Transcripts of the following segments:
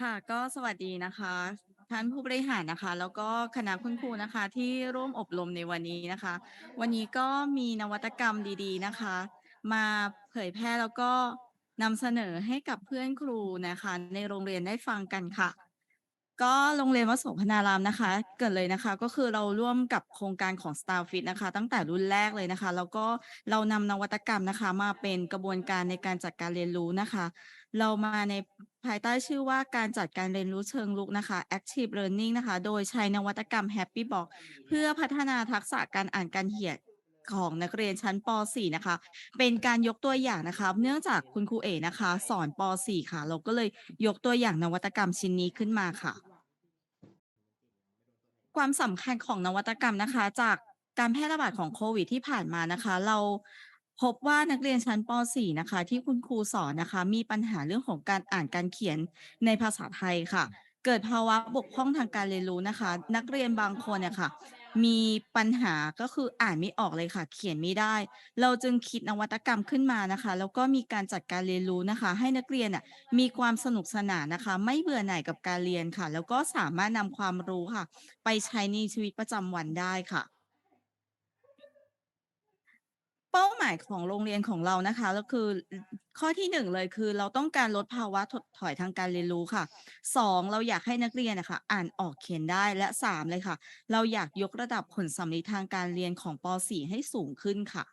ค่ะก็สวัสดีนะคะ ท่านผู้บริหารนะคะ แล้วก็คณะคุณครูนะคะที่ร่วมอบรมในวันนี้นะคะ วันนี้ก็มีนวัตกรรมดีๆนะคะ มาเผยแพร่แล้วก็นำเสนอให้กับเพื่อนครูนะคะ ในโรงเรียนได้ฟังกันค่ะ ก็โรงเรียนวัดโสพนารามนะคะ เกิดเลยนะคะ ก็คือเราร่วมกับโครงการของ StarFit นะคะ ตั้งแต่รุ่นแรกเลยนะคะ แล้วก็เรานำนวัตกรรมนะคะ มาเป็นกระบวนการในการจัดการเรียนรู้นะคะ เรามาในภายใต้ชื่อว่าการจัดการเรียนรู้เชิงรุกนะคะ Active Learning นะคะ โดยใช้นวัตกรรม Happy Box เพื่อพัฒนาทักษะการอ่านการเขียน ของนักเรียนชั้นป .4 นะคะ เป็นการยกตัวอย่างนะคะ เนื่องจากคุณครูเอกนะคะ สอนป .4 ค่ะ เราก็เลยยกตัวอย่างนวัตกรรมชิ้นนี้ขึ้นมาค่ะ ความสำคัญของนวัตกรรมนะคะ จากการแพร่ระบาดของโควิดที่ผ่านมานะคะ เราพบว่านักเรียนชั้นป .4 นะคะ ที่คุณครูสอนนะคะ มีปัญหาเรื่องของการอ่านการเขียนในภาษาไทยค่ะ เกิดภาวะบกพร่องทางการเรียนรู้นะคะ นักเรียนบางคนเนี่ยค่ะ มีปัญหาก็คืออ่านไม่ออกเลยค่ะ เขียนไม่ได้ เราจึงคิดนวัตกรรมขึ้นมานะคะ แล้วก็มีการจัดการเรียนรู้นะคะ ให้นักเรียนน่ะมีความสนุกสนานนะคะ ไม่เบื่อหน่ายกับการเรียนค่ะ แล้วก็สามารถนำความรู้ค่ะ ไปใช้ในชีวิตประจำวันได้ค่ะ เป้าหมายของโรงเรียนของเรานะคะก็คือข้อที่หนึ่งเลยคือ เราต้องการลดภาวะถดถอยทางการเรียนรู้ค่ะสองเราอยากให้นักเรียนนะคะอ่านออกเขียนได้และสามเลยค่ะ เราอยากยกระดับผลสำลิดทางการเรียนของป .4 ให้สูงขึ้นค่ะ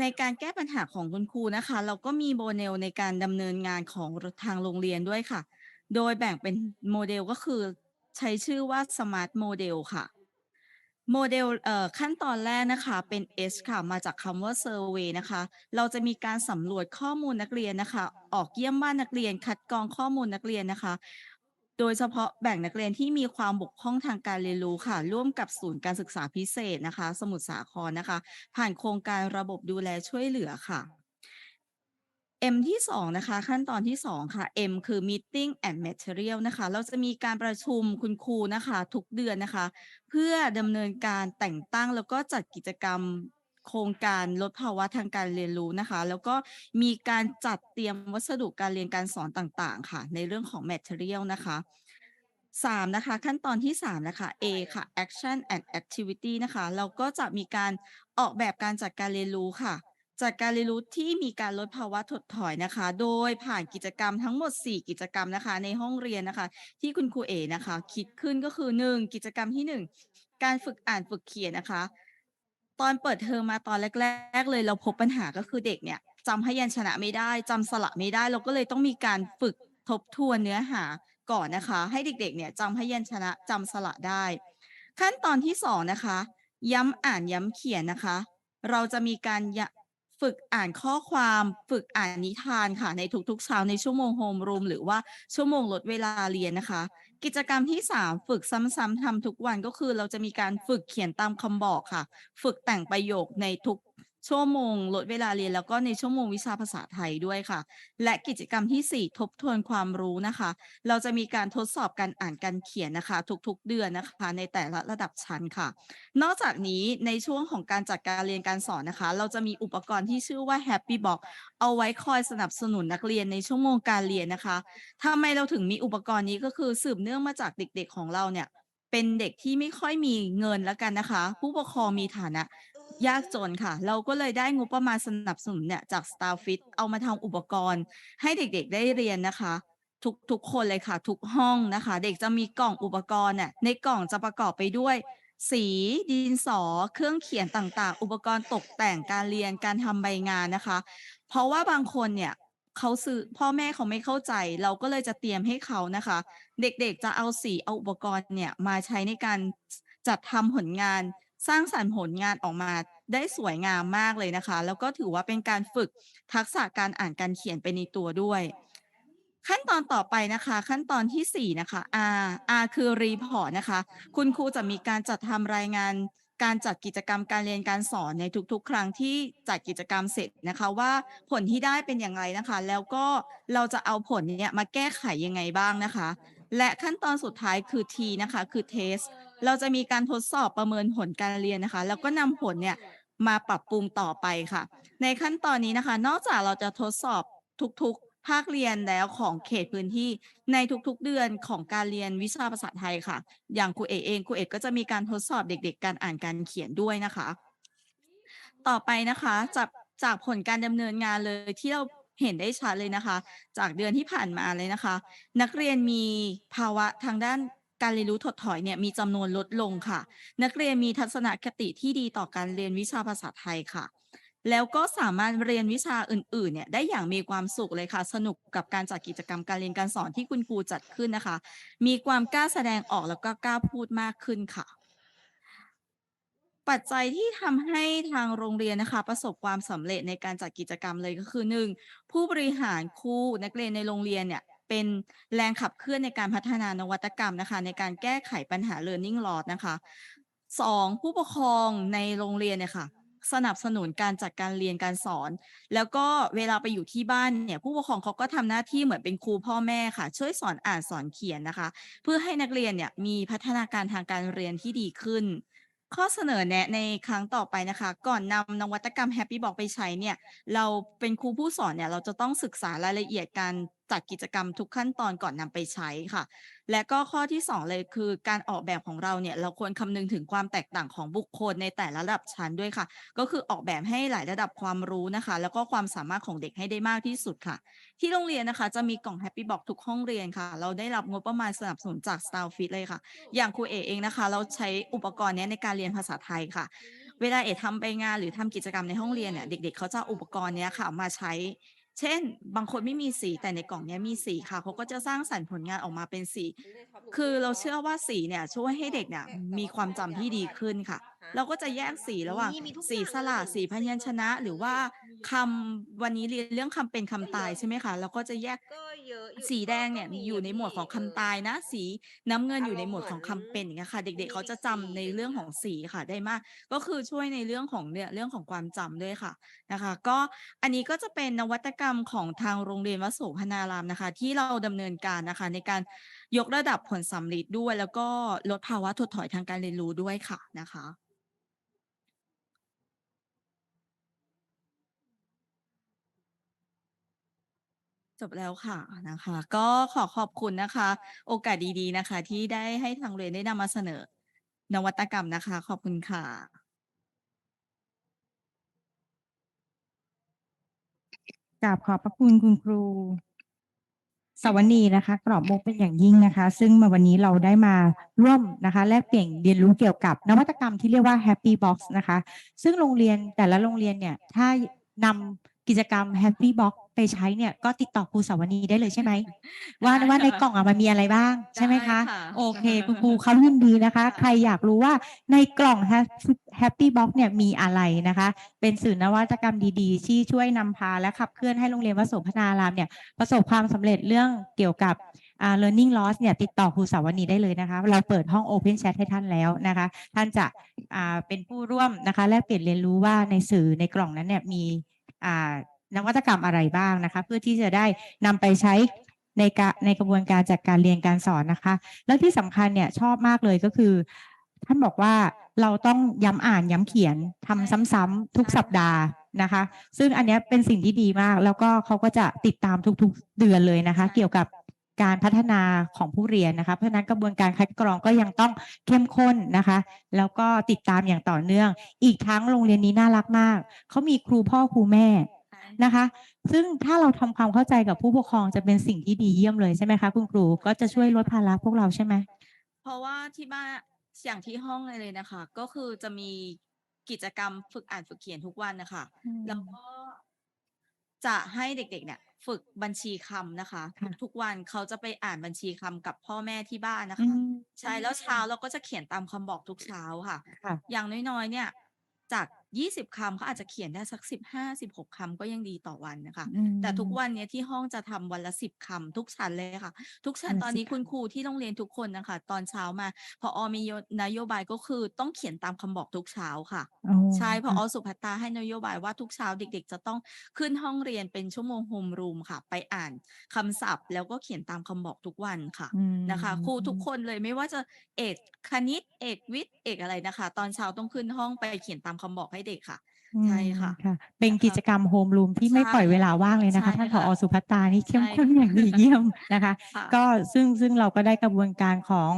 ในการแก้ปัญหาของคุณครูนะคะ เราก็มีโมเดลในการดำเนินงานของทางโรงเรียนด้วยค่ะ โดยแบ่งเป็นโมเดลก็คือใช้ชื่อว่า Smart Model ค่ะ โมเดลเอ่อขั้นตอนแรกนะคะเป็น S ค่ะมาจากคำว่า Survey นะคะ เราจะมีการสำรวจข้อมูลนักเรียนนะคะ ออกเยี่ยมบ้านนักเรียน คัดกรองข้อมูลนักเรียนนะคะ โดยเฉพาะแบ่งนักเรียนที่มีความบกพร่องทางการเรียนรู้ค่ะ ร่วมกับศูนย์การศึกษาพิเศษนะคะ สมุทรสาครนะคะ ผ่านโครงการระบบดูแลช่วยเหลือค่ะ M ที่สองนะคะขั้นตอนที่สองค่ะ M คือ Meeting and Material นะคะ เราจะมีการประชุมคุณครูนะคะ ทุกเดือนนะคะ เพื่อดำเนินการแต่งตั้งแล้วก็จัดกิจกรรมโครงการลดภาวะทางการเรียนรู้นะคะ แล้วก็มีการจัดเตรียมวัสดุการเรียนการสอนต่างๆ ค่ะ ในเรื่องของ Material นะคะสามนะคะขั้นตอนที่สามนะคะ A ค่ะ Action and Activity นะคะ เราก็จะมีการออกแบบการจัดการเรียนรู้ค่ะ จัดการเรียนรู้ที่มีการลดภาวะถดถอยนะคะ โดยผ่านกิจกรรมทั้งหมด 4 กิจกรรมนะคะ ในห้องเรียนนะคะ ที่คุณครูเอนะคะ คิดขึ้นก็คือ 1 กิจกรรมที่ 1 การฝึกอ่านฝึกเขียนนะคะ ตอนเปิดเทอมมาตอนแรก ๆ เลยเราพบปัญหาก็คือเด็กเนี่ยจำพยัญชนะไม่ได้จำสระไม่ได้ เราก็เลยต้องมีการฝึกทบทวนเนื้อหาก่อนนะคะ ให้เด็กๆ เนี่ยจำพยัญชนะจำสระได้ ขั้นตอนที่สองนะคะ ย้ำอ่านย้ำเขียนนะคะ เราจะมีการ ฝึกอ่านข้อความฝึกอ่านนิทานค่ะ ในทุกๆเช้าในชั่วโมงโฮมรูมหรือว่าชั่วโมงลดเวลาเรียนนะคะ กิจกรรมที่ 3 ฝึกซ้ำๆทำทุกวันก็คือเราจะมีการฝึกเขียนตามคำบอกค่ะ ฝึกแต่งประโยคในทุก ชั่วโมงลดเวลาเรียนแล้วก็ในชั่วโมงวิชาภาษาไทยด้วยค่ะ และกิจกรรมที่ 4 ทบทวนความรู้นะคะ เราจะมีการทดสอบการอ่านการเขียนนะคะ ทุกๆ เดือนนะคะ ในแต่ละระดับชั้นค่ะ นอกจากนี้ในช่วงของการจัดการเรียนการสอนนะคะ เราจะมีอุปกรณ์ที่ชื่อว่า Happy Box เอาไว้คอยสนับสนุนนักเรียนในชั่วโมงการเรียนนะคะทำไมเราถึงมีอุปกรณ์นี้ก็คือสืบเนื่องมาจากเด็กๆของเราเนี่ยเป็นเด็กที่ไม่ค่อยมีเงินแล้วกันนะคะ ผู้ปกครองมีฐานะ ยากจนค่ะ เราก็เลยได้งบประมาณสนับสนุนเนี่ยจาก Starfit เอามาทำอุปกรณ์ ให้เด็กๆได้เรียนนะคะ ทุกทุกคนเลยค่ะ ทุกห้องนะคะ เด็กจะมีกล่องอุปกรณ์เนี่ยในกล่องจะประกอบไปด้วย สีดินสอ เครื่องเขียนต่างๆ อุปกรณ์ตกแต่งการเรียนการทำใบงานนะคะ เพราะว่าบางคนเนี่ยเขาซื้อพ่อแม่เขาไม่เข้าใจ เราก็เลยจะเตรียมให้เขานะคะ เด็กๆจะเอาสีเอาอุปกรณ์เนี่ยมาใช้ในการจัดทำผลงาน สร้างสรรค์ผลงานออกมาได้สวยงามมากเลยนะคะ แล้วก็ถือว่าเป็นการฝึกทักษะการอ่านการเขียนไปในตัวด้วย ขั้นตอนต่อไปนะคะ ขั้นตอนที่ 4 นะคะ R R คือรีพอร์ตนะคะ คุณครูจะมีการจัดทำรายงานการจัดกิจกรรมการเรียนการสอนในทุกๆ ครั้งที่จัดกิจกรรมเสร็จนะคะว่าผลที่ได้เป็นอย่างไรนะคะ แล้วก็เราจะเอาผลเนี้ยมาแก้ไขยังไงบ้างนะคะ และขั้นตอนสุดท้ายคือ T นะคะคือ test เราจะมีการทดสอบประเมินผลการเรียนนะคะ แล้วก็นำผลเนี่ยมาปรับปรุงต่อไปค่ะ ในขั้นตอนนี้นะคะ นอกจากเราจะทดสอบทุกภาคเรียนแล้วของเขตพื้นที่ในทุกๆ เดือนของการเรียนวิชาภาษาไทยค่ะ อย่างครูเอกเองครูเอกก็จะมีการทดสอบเด็กๆ การอ่านการเขียนด้วยนะคะ ต่อไปนะคะจากจากผลการดำเนินงานเลยที่เรา เห็นได้ชัดเลยนะคะ จากเดือนที่ผ่านมาเลยนะคะ นักเรียนมีภาวะทางด้านการเรียนรู้ถดถอยเนี่ยมีจำนวนลดลงค่ะ นักเรียนมีทัศนคติที่ดีต่อการเรียนวิชาภาษาไทยค่ะ แล้วก็สามารถเรียนวิชาอื่นๆเนี่ยได้อย่างมีความสุขเลยค่ะ สนุกกับการจัดกิจกรรมการเรียนการสอนที่คุณครูจัดขึ้นนะคะ มีความกล้าแสดงออกแล้วก็กล้าพูดมากขึ้นค่ะ ปัจจัยที่ทำให้ทางโรงเรียนนะคะ ประสบความสำเร็จในการจัดกิจกรรมเลยก็คือหนึ่งผู้บริหารครูนักเรียนในโรงเรียนเนี่ยเป็นแรงขับเคลื่อนในการพัฒนานวัตกรรมนะคะ ในการแก้ไขปัญหา learning loss นะคะสองผู้ปกครองในโรงเรียนเนี่ยค่ะสนับสนุนการจัดการเรียนการสอน แล้วก็เวลาไปอยู่ที่บ้านเนี่ย ผู้ปกครองเขาก็ทำหน้าที่เหมือนเป็นครูพ่อแม่ค่ะ ช่วยสอนอ่านสอนเขียนนะคะ เพื่อให้นักเรียนเนี่ยมีพัฒนาการทางการเรียนที่ดีขึ้น ข้อเสนอแนะในครั้งต่อไปนะคะ ก่อนนำนวัตกรรม Happy Box ไปใช้เนี่ย เราเป็นครูผู้สอนเนี่ย เราจะต้องศึกษารายละเอียดการ จัดกิจกรรมทุกขั้นตอนก่อนนำไปใช้ค่ะ และก็ข้อที่สองเลยคือการออกแบบของเราเนี่ยเราควรคำนึงถึงความแตกต่างของบุคคลในแต่ละระดับชั้นด้วยค่ะ ก็คือออกแบบให้หลายระดับความรู้นะคะ แล้วก็ความสามารถของเด็กให้ได้มากที่สุดค่ะ ที่โรงเรียนนะคะ จะมีกล่อง Happy Box ทุกห้องเรียนค่ะ เราได้รับงบประมาณสนับสนุนจาก s t y l e Fit เลยค่ะ อย่างครูเอกเองนะคะ เราใช้อุปกรณ์นี้ในการเรียนภาษาไทยค่ะเวลาเอกทำไปงานหรือทำกิจกรรมในห้องเรียนเนี่ยเด็ก ๆ เขาจะอาอุปกรณ์เนี้ยค่ะมาใช้ เช่น บางคนไม่มีสีแต่ในกล่องเนี้ยมีสีค่ะเขาก็จะสร้างสรรค์ผลงานออกมาเป็นสี คือเราเชื่อว่าสีเนี่ยช่วยให้เด็กเนี่ยมีความจำที่ดีขึ้นค่ะ เราก็จะแยกสีระหว่างนี่มีทุกสีอย่างสระเลยสีพยัญชนะ หรือว่า คำวันนี้เรียนเรื่องคำเป็นคำตายใช่ไหมคะเราก็จะแยกก็เยอะอยู่สีแดงเนี่ยก็อยู่ในหมวดของคำตายนะ สีน้ำเงินอยู่ในหมวดของคำเป็นอย่างเงี้ยค่ะ เด็กๆเขาจะจำในเรื่องของสีค่ะได้มาก ก็คือช่วยในเรื่องของเนี่ยเรื่องของความจำด้วยค่ะนะคะ ก็อันนี้ก็จะเป็นนวัตกรรมของทางโรงเรียนวโสพนารามนะคะ ที่เราดำเนินการนะคะ ในการยกระดับผลสำลิดด้วย แล้วก็ลดภาวะถดถอยทางการเรียนรู้ด้วยค่ะนะคะ จบแล้วค่ะนะคะ ก็ขอขอบคุณนะคะ โอกาสดีๆนะคะ ที่ได้ให้ทางเรียนได้นำมาเสนอ นวัตกรรมนะคะ ขอบคุณค่ะ กราบขอบพระคุณคุณครูสวนีนะคะ กรอบมุกเป็นอย่างยิ่งนะคะ ซึ่งมาวันนี้เราได้มาร่วมนะคะ แลกเปลี่ยนเรียนรู้เกี่ยวกับนวัตกรรมที่เรียกว่า Happy Box นะคะ ซึ่งโรงเรียนแต่ละโรงเรียนเนี่ย ถ้านำกิจกรรม Happy Box ไปใช้เนี่ยก็ติดต่อครูสวนีได้เลยใช่ไหมว่าได้ว่าในค่ะกล่องอะมันมีอะไรบ้างใช่ไหมคะ ได้ค่ะ โอเคคุณครูเขายินดีนะคะ ใครอยากรู้ว่าในกล่อง Happy Box เนี่ยมีอะไรนะคะ เป็นสื่อนวัตกรรมดีๆ ที่ช่วยนำพาและขับเคลื่อนให้โรงเรียนวโสพนารามเนี่ยประสบความสำเร็จเรื่องเกี่ยวกับอ่า learning loss เนี่ยติดต่อครูสาวนีได้เลยนะคะ เราเปิดห้อง open chat ให้ท่านแล้วนะคะ ท่านจะอ่าเป็นผู้ร่วมนะคะแลกเปลี่ยนเรียนรู้ว่าในสื่อในกล่องนั้นเนี่ยมีอ่า นวัตกรรมอะไรบ้างนะคะ เพื่อที่จะได้นำไปใช้ในกะในกระบวนการจัดการเรียนการสอนนะคะ แล้วที่สำคัญเนี่ยชอบมากเลยก็คือ ท่านบอกว่าเราต้องย้ำอ่านย้ำเขียนทำซ้ำๆทุกสัปดาห์นะคะ ซึ่งอันนี้เป็นสิ่งที่ดีมาก แล้วก็เขาก็จะติดตามทุก ๆ เดือนเลยนะคะ เกี่ยวกับการพัฒนาของผู้เรียนนะคะ เพราะฉะนั้นกระบวนการคัดกรองก็ยังต้องเข้มข้นนะคะ แล้วก็ติดตามอย่างต่อเนื่อง อีกทั้งโรงเรียนนี้น่ารักมาก เขามีครูพ่อครูแม่ นะคะ ซึ่งถ้าเราทำความเข้าใจกับผู้ปกครองจะเป็นสิ่งที่ดีเยี่ยมเลยใช่ไหมคะคุณครูก็จะช่วยลดภาระพวกเราใช่ไหมเพราะว่าที่บ้านอย่างที่ห้องเลยนะคะ ก็คือจะมีกิจกรรมฝึกอ่านฝึกเขียนทุกวันนะคะแล้วก็จะให้เด็ก ๆ เนี่ย ฝึกบัญชีคำนะคะค่ะทุกๆวันเขาจะไปอ่านบัญชีคำกับพ่อแม่ที่บ้านนะอืคะมใช่แล้วเช้าเราก็จะเขียนตามคำบอกทุกเช้าค่ะค่ะ อย่างน้อยๆเนี่ย จาก 20คำเขาอาจจะเขียนได้สัก15 16คำก็ยังดีต่อวันนะคะอืมแต่ทุกวันเนี้ยที่ห้องจะทำวันละ10คำทุกชั้นเลยค่ะ ทุกชั้นวันละตอนนี้10คุณครูที่โรงเรียนทุกคนนะคะ ตอนเช้ามาพอมีโยนโยบายก็คือต้องเขียนตามคำบอกทุกเช้าค่ะอ๋อใช่พอค่ะสุภัตตาให้นโยบายว่าทุกเช้าเด็ก ๆ จะต้องขึ้นห้องเรียนเป็นชั่วโมงโฮมรูมค่ะ ไปอ่านคำศัพท์ แล้วก็เขียนตามคำบอกทุกวันค่ะอืมนะคะครูทุกคนเลยไม่ว่าจะเอกคณิตเอกวิทย์เอกอะไรนะคะ ตอนเช้าต้องขึ้นห้องไปเขียนตามคำบอกให้เด็กค่ะ ใช่ค่ะอืมเป็นนะคะกิจกรรมโฮมรูมที่ไม่ใช่ปล่อยเวลาว่างเลยนะคะ ใช่ท่านผค่ะอสุภัตตานี่เข้มใช่ข้นค่ะอย่างดีเยี่ยมนะคะ ค่ะก็ซึ่งซึ่งเราก็ได้กระบวนการของ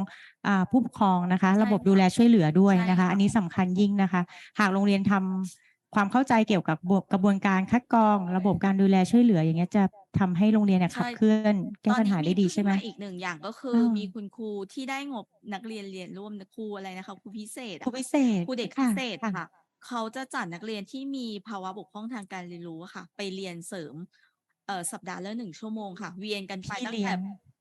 อ่าผู้ปกครองนะคะใช่ระบบค่ะดูแลช่วยเหลือด้วยใช่นะคะ ค่ะ อันนี้สำคัญยิ่งนะคะ หากโรงเรียนทำความเข้าใจเกี่ยวกับบวกกระบวนการคัดกรอง ระบบการดูแลช่วยเหลือ อย่างเงี้ยจะทำให้โรงเรียนเนี่ยขับใช่เคลื่อนแก้ตอนปัญนี้หาได้ดีใช่ไหมเพิ่าอีกหนึ่งอย่างก็คืออม มีคุณครูที่ได้งบนักเรียนเรียนร่วมครูอะไรนะคะครูพิเศษครูอะพิเศษครูเด็กพิค่ะเศษค่ะค่ะ เขาจะจัดนักเรียนที่มีภาวะบกพร่องทางการเรียนรู้อะค่ะ ไปเรียนเสริมเอ่อสัปดาห์ละหนึ่งชั่วโมงค่ะ เวียนกันไปพี่ตั้งเลี้ยแต่ง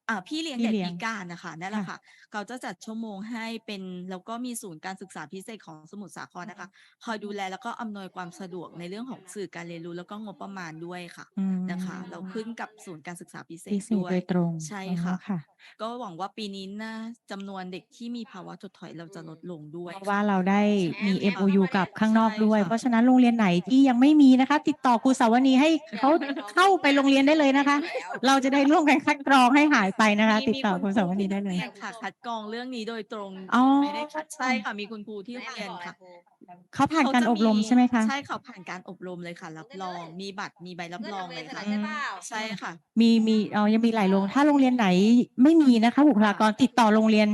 อ่าพี่เลี้ยงพี่เด็กเลี้ยงพิการนะคะนั่นแหละค่ะค่ะ เขาจะจัดชั่วโมงให้เป็นแล้วก็มีศูนย์การศึกษาพิเศษของสมุทรสาครนะคะ คอยดูแลแล้วก็อำนวยความสะดวกในเรื่องของสื่อการเรียนรู้แล้วก็งบประมาณด้วยค่ะ อืม นะคะ เราขึ้นกับศูนย์การศึกษาพิเศพิษเศษด้วยโดยตรงใช่อ๋อค่ะค่ะ ก็หวังว่าปีนี้นะจำนวนเด็กที่มีภาวะถดถอยเราจะลดลงด้วย เพราะค่ะว่าเราได้มีแชมป์ MOU กับข้างนอกใช่ด้วยค่ะเพราะฉะนั้นโรงเรียนไหนที่ยังไม่มีนะคะ ติดต่อครูสาวนีให้เขาเข้าไปโรงเรียนได้เลยนะคะ เราจะได้ร่วมกันคัดกรองให้หายไปนะคะมีติดต่อมีครูสาวนีได้เลยที่โรงรีนค่ะคัดกรองเรื่องนี้โดยตรงอ๋อไม่ได้คัดใช่ค่ะมีคุณครูที่โรงเรียนค่ะเขาผ่านเขการจะอบรมใช่ไหมคะใช่ค่ะผ่านการอบรมเลยค่ะ รับรองมีบัตรมีใบรับรองเลยค่ะอืมใช่ค่ะ มีมีเอ๋อยังมีหลายโรงถ้าโรงเรียนไหนไม่มีนะคะบุคลากรติดต่อโรงเรียน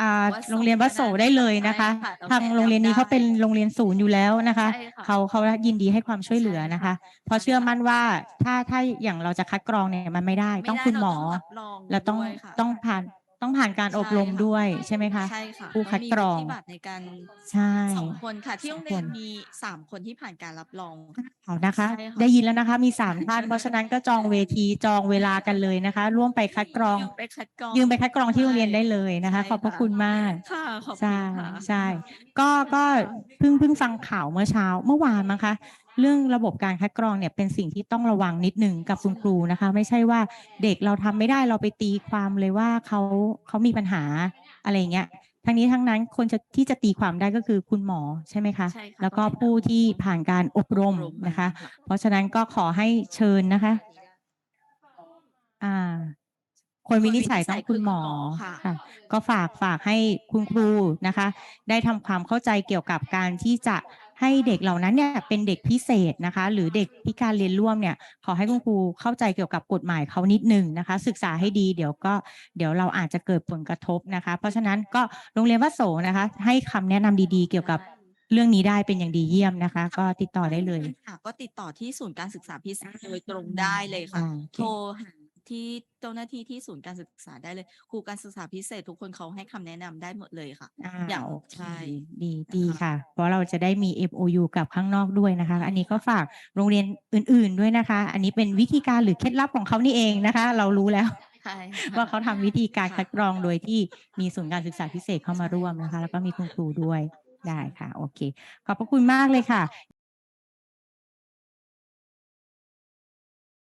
อ่าวัดโสโรงเรียนวัดโสได้เลยนะคะ ใช่ค่ะเราทางแนะนำโรงเรียนนี้เขาได้เป็นโรงเรียนศูนย์อยู่แล้วนะคะ ใช่ค่ะเขาเขายินดีให้ความช่วยเหลือนะคะ เพราะเชื่อมั่นว่าถ้าถ้าอย่างเราจะคัดกรองเนี่ยมันไม่ได้ไม่ต้องได้คุณหมอเรารับรองเราต้องด้วยค่ะ ต้องผ่าน ต้องผ่านการอบรมใช่ค่ะด้วยใช่ไหมคะ ใช่ค่ะผู้คัดต้มีกรองวุฒิบัตรในการใช่สองคนค่ะ ที่สโรองงเรียนคนมีสามคนที่ผ่านการรับรองเอานะคะใช่ค่ะได้ยินแล้วนะคะมีสามท่านเพราะฉะนั้นก็จองเวทีจองเวลากันเลยนะคะ ร่วมไปคัดกรองยืมไปคัดกรองยืมไปคัดกรองที่โรงเรียนได้เลยนะคะใช่ขอบพระค่ะคุณมากค่ะขอบคุณใช่ค่ะใช่ก็ก็เพิ่งเพิ่งฟังข่าวเมื่อเช้าเมื่อวานมั้งคะ เรื่องระบบการคัดกรองเนี่ยเป็นสิ่งที่ต้องระวังนิดหนึ่งกับคุณครูนะคะ ไม่ใช่ว่าเด็กเราทำไม่ได้เราไปตีความเลยว่าเขาเขามีปัญหาอะไรอย่างเงี้ยทั้งนี้ทั้งนั้นคนจะที่จะตีความได้ก็คือคุณหมอใช่ไหมคะใช่ค่ะแล้วก็ต้องให้ผู้ที่ผ่านการอบรมอบรมมานะคะค่ะเพราะฉะนั้นก็ขอให้เชิญนะคะ อ่า คนวินิจฉัยต้องคุณหมอค่ะค่ะ ก็ฝากฝากให้คุณครูนะคะ ได้ทำความเข้าใจเกี่ยวกับการที่จะ ให้เด็กเหล่านั้นเนี่ยเป็นเด็กพิเศษนะคะ หรือเด็กพิการเรียนร่วมเนี่ยขอให้คุณครูเข้าใจเกี่ยวกับกฎหมายเขานิดหนึ่งนะคะ ศึกษาให้ดีเดี๋ยวก็เดี๋ยวเราอาจจะเกิดผลกระทบนะคะ เพราะฉะนั้นก็โรงเรียนวัดโสนะคะ ให้คำแนะนำดีๆ เกี่ยวกับเรื่องนี้ได้เป็นอย่างดีเยี่ยมนะคะ ก็ติดต่อได้เลยค่ะก็ติดต่อที่ศูนย์การศึกษาพิเศษโดยตรงได้เลยค่ะอ่าโอเคโทรหา ที่เจ้าหน้าที่ที่ศูนย์การศึกษาได้เลย ครูการศึกษาพิเศษทุกคนเขาให้คำแนะนำได้หมดเลยค่ะ อ่าอย่างโอเคใช่ดีนะคะดีค่ะ เพราะเราจะได้มี MOU กับข้างนอกด้วยนะคะ อันนี้ก็ฝากโรงเรียนอื่น ๆด้วยนะคะ อันนี้เป็นวิธีการหรือเคล็ดลับของเขานี่เองนะคะ เรารู้แล้ว ใช่ว่าเขาทำวิธีการค่ะ คัดกรองโดยที่มีศูนย์การศึกษาพิเศษเข้ามาร่วมนะคะ แล้วก็มีคุณครูด้วยได้ค่ะ โอเค ขอบพระคุณมากเลยค่ะ